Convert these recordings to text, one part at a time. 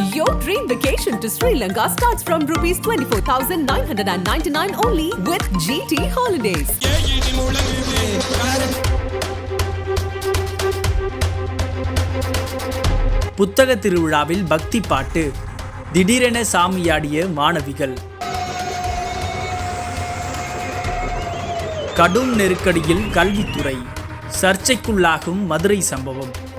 Your dream vacation to Sri Lanka starts from rupees 24,999 only with GT Holidays. புத்தக திருவிழாவில் பக்தி பாட்டு. திடீரென சாமியாடிய மாணவிகள். கடும் நெருக்கடியில் கல்வித்துறை. சர்ச்சைக்குள்ளாகும் மதுரை சம்பவம்.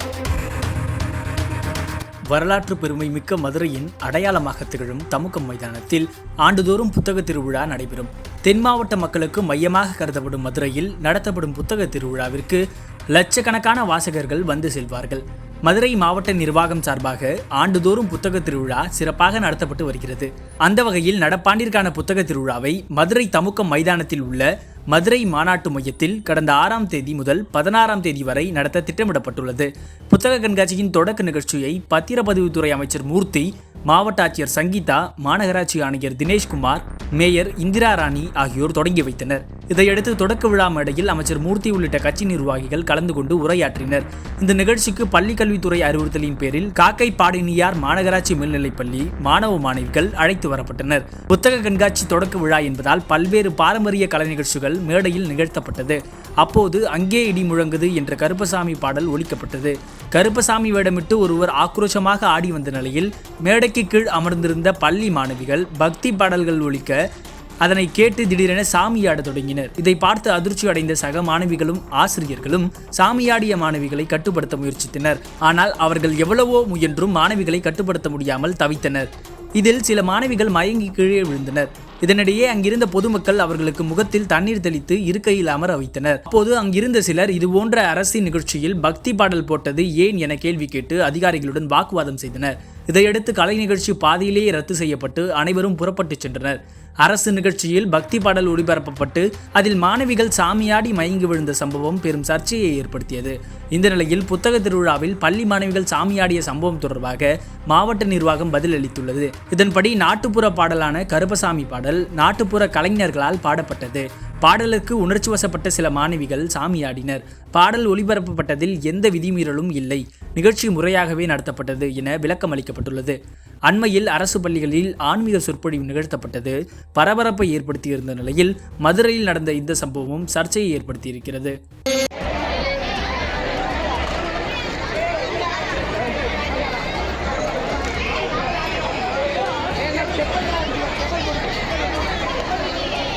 வரலாற்று பெருமை மிக்க மதுரையின் அடையாளமாக திகழும் தமுக்கம் மைதானத்தில் ஆண்டுதோறும் புத்தக திருவிழா நடைபெறும். தென் மாவட்ட மக்களுக்கு மையமாக கருதப்படும் மதுரையில் நடத்தப்படும் புத்தக திருவிழாவிற்கு லட்சக்கணக்கான வாசகர்கள் வந்து செல்வார்கள். மதுரை மாவட்ட நிர்வாகம் சார்பாக ஆண்டுதோறும் புத்தக திருவிழா சிறப்பாக நடத்தப்பட்டு வருகிறது. அந்த வகையில் நடப்பாண்டிற்கான புத்தக திருவிழாவை மதுரை தமுக்கம் மைதானத்தில் உள்ள மதுரை மாநாட்டு மையத்தில் கடந்த ஆறாம் தேதி முதல் பதினாறாம் தேதி வரை நடத்த திட்டமிடப்பட்டுள்ளது. புத்தக கண்காட்சியின் தொடக்க நிகழ்ச்சியை பத்திரப்பதிவுத்துறை அமைச்சர் மூர்த்தி மாவட்ட ஆட்சியர் சங்கீதா மாநகராட்சி ஆணையர் தினேஷ்குமார் மேயர் இந்திரா ராணி ஆகியோர் தொடங்கி வைத்தனர். இதையடுத்து தொடக்க விழா மேடையில் அமைச்சர் மூர்த்தி உள்ளிட்ட கட்சி நிர்வாகிகள் கலந்து கொண்டு உரையாற்றினர். இந்த நிகழ்ச்சிக்கு பள்ளி கல்வித்துறை அறிவுறுத்தலின் பேரில் காக்கை பாடினியார் மாநகராட்சி மேல்நிலைப்பள்ளி மாணவ மாணவிகள் அழைத்து வரப்பட்டனர். புத்தக கண்காட்சி தொடக்க விழா என்பதால் பல்வேறு பாரம்பரிய கலை நிகழ்ச்சிகள் மேடையில் நிகழ்த்தப்பட்டது. அப்போது அங்கே இடி முழங்குது என்ற கருப்பசாமி பாடல் ஒலிக்கப்பட்டது. கருப்பசாமி வேடமிட்டு ஒருவர் ஆக்ரோஷமாக ஆடி வந்த நிலையில் மேடைக்கு கீழ் அமர்ந்திருந்த பள்ளி மாணவிகள் பக்தி பாடல்கள் ஒழிக்க அதனை கேட்டு திடீரென சாமியாட தொடங்கினர். இதை பார்த்து அதிர்ச்சி அடைந்த சக மாணவிகளும் ஆசிரியர்களும் சாமியாடிய மாணவிகளை கட்டுப்படுத்த முயற்சித்தனர். ஆனால் அவர்கள் எவ்வளவோ முயன்றும் மாணவிகளை கட்டுப்படுத்த முடியாமல் தவித்தனர். இதில் சில மாணவிகள் மயங்கி கீழே விழுந்தனர். இதனிடையே அங்கிருந்த பொதுமக்கள் அவர்களுக்கு முகத்தில் தண்ணீர் தெளித்து இருக்கையில் அமர வைத்தனர். அப்போது அங்கிருந்த சிலர் இதுபோன்ற அரசின் நிகழ்ச்சியில் பக்தி பாடல் போட்டது ஏன்? என கேள்வி கேட்டு அதிகாரிகளுடன் வாக்குவாதம் செய்தனர். இதையடுத்து கலை நிகழ்ச்சி பாதியிலேயே ரத்து செய்யப்பட்டு அனைவரும் புறப்பட்டுச் சென்றனர். அரசு நிகழ்ச்சியில் பக்தி பாடல் ஒளிபரப்பப்பட்டு அதில் மாணவிகள் சாமியாடி மயங்கி விழுந்த சம்பவம் பெரும் சர்ச்சையை ஏற்படுத்தியது. இந்த நிலையில் புத்தக திருவிழாவில் பள்ளி மாணவிகள் சாமியாடிய சம்பவம் தொடர்பாக மாவட்ட நிர்வாகம் பதில் அளித்துள்ளது இதன்படி நாட்டுப்புற பாடலான கருப்பசாமி பாடல் நாட்டுப்புற கலைஞர்களால் பாடப்பட்டது. பாடலுக்கு உணர்ச்சி வசப்பட்ட சில மாணவிகள் சாமியாடினர். பாடல் ஒளிபரப்பப்பட்டதில் எந்த விதிமீறலும் இல்லை. நிகழ்ச்சி முறையாகவே நடத்தப்பட்டது என விளக்கம் அளிக்கப்பட்டுள்ளது அண்மையில் அரசு பள்ளிகளில் ஆன்மீக சொற்பொழிவு நிகழ்த்தப்பட்டது. பரபரப்பை ஏற்படுத்தியிருந்த நிலையில் மதுரையில் நடந்த இந்த சம்பவமும் சர்ச்சையை ஏற்படுத்தியிருக்கிறது.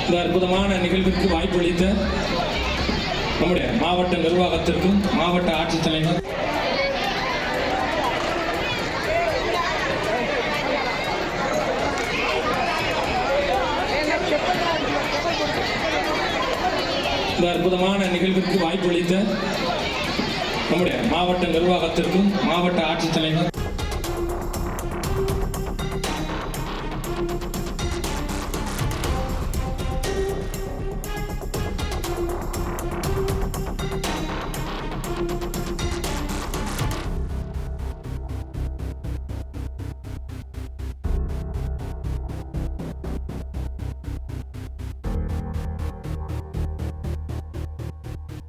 இந்த அற்புதமான நிகழ்விற்கு வாய்ப்பளித்த நம்முடைய மாவட்ட நிர்வாகத்திற்கும் மாவட்ட ஆட்சித்தலைவர் இந்த அற்புதமான நிகழ்விற்கு வாய்ப்பளித்த நம்முடைய மாவட்ட நிர்வாகத்திற்கும் மாவட்ட ஆட்சித்தலைவர்